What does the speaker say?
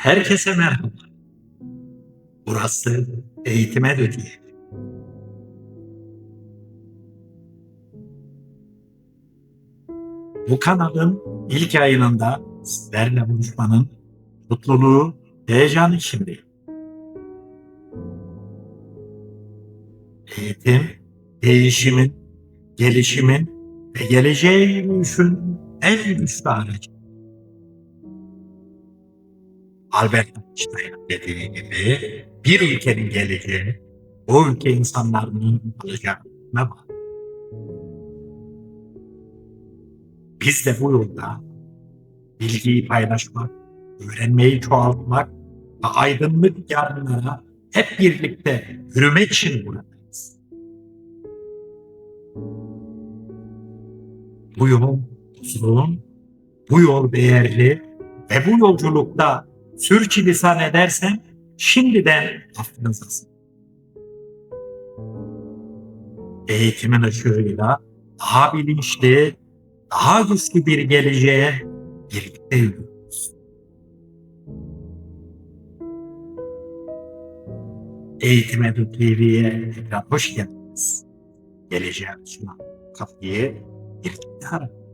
Herkese merhaba. Burası Eğitime Döküyor. Bu kanalın ilk yayınında sizlerle buluşmanın mutluluğu, heyecanı içindeyim. Eğitim, değişimin, gelişimin ve geleceğe yürüyüşün en güçlü aracı. Albert Einstein'ın dediği gibi bir ülkenin geleceği o ülke insanlarının alacağına bağlı. Biz de bu yolda bilgiyi paylaşmak, öğrenmeyi çoğaltmak ve aydınlık yarınlara hep birlikte yürümek için buradayız. Bu yol uzun, bu yol değerli ve bu yolculukta sürçülisan edersem şimdiden affınızdasın. Eğitimin ışığıyla daha bilinçli, daha güçlü bir geleceğe birlikte yürüyoruz. Eğitim Edu TV'ye tekrar hoş geldiniz. Geleceğe açılan kapıyı birlikte ararız.